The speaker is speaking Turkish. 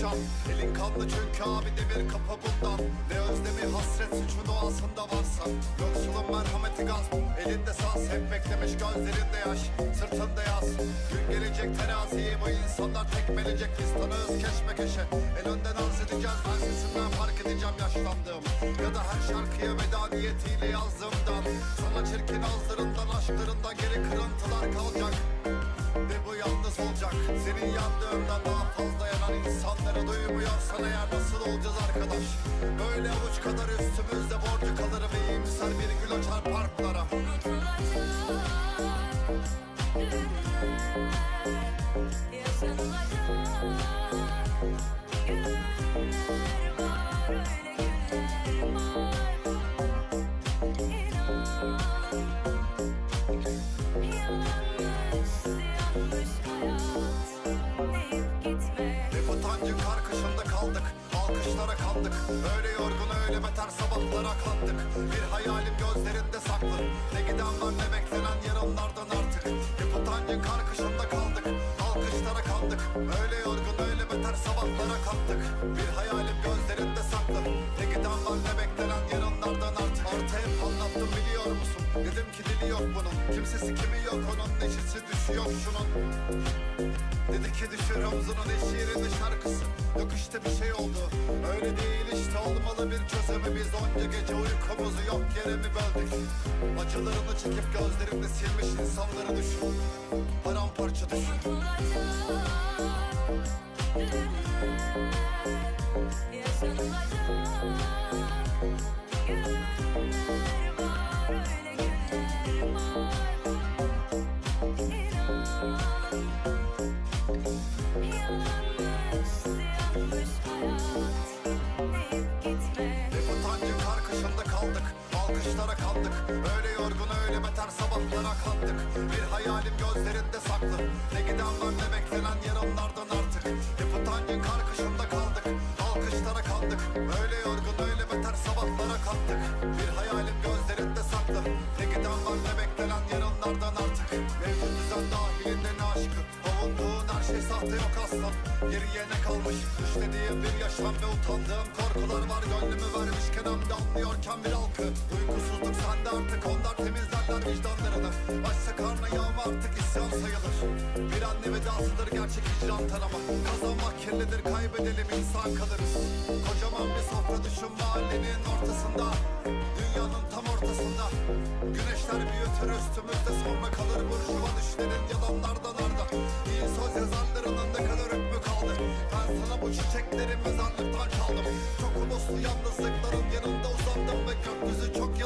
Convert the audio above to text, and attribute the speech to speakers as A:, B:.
A: can Elin kanlı çünkü abi demir kapı bundan. Ne özlemi hasret suçu doğasında varsa. Yoksulun merhameti gasp Elinde saz. Hep beklemiş gözlerinde yaş Sırtında yaz. Gün gelecek teraziyi bu insanlar tekmelecek Biz tanığız keşmekeşe El önden arz edeceğiz. Ben sesimden fark edeceğim yaşlandığım. Ya da her şarkıya veda niyetiyle yazdığımdan Kandık Öyle yorgun öyle beter sabahlara kandık Bir hayalim gözlerinde saklı. Ne giden var ne beklenen yarınlardan artık. Hep utancın karkışında kaldık. Alkışlara kandık. Öyle yorgun öyle beter sabahlara kandık. Bir hayalim gözlerinde saklı. Ne giden var ne beklenen yarınlardan artık. Artı hep anlattım biliyor musun? Dedim ki dili yok bunun. Kimsesi kimi yok onun? Neşesi düşüyor şunun. Dedi ki düşür omzunun eş yerinde olmalı bir çözümü Biz onca gece uykumuzu yok yere mi böldük. Acılarını çekip gözlerinde silmiş insanları düşün. Paramparça düşün Alkışlara kandık. Öyle yorgun öyle beter sabahlara kandık. Bir hayalim gözlerinde saklı. Ne giden var ne beklenen yarınlardan artık. Hep utancın karkışında kaldık. Alkışlara kandık. Öyle yorgun Bir yaşam ve utandığım korkular var. Gönlümü vermişken hem de anlıyorken bir halkı. Uykusuzluk sende artık onlar temizlerler vicdanlarını. Açsa karnı yağma artık isyan sayılır. Bir anne vedasıdır gerçek hicran tanıma Kazanmak kirlidir kaybedelim insan kalırız. Kocaman bir sofra düşün mahallenin ortasında. Dünyanın tam ortasında. Güneşler büyütür üstümüzde sonra kalır. Burjuva düşlerin yalanlardan arda. İyi söz yazarlarının ne çiçekleri mezarlıktan çaldım. Çok uluslu yalnızlıkların yanında uzandım Ve gökyüzü çok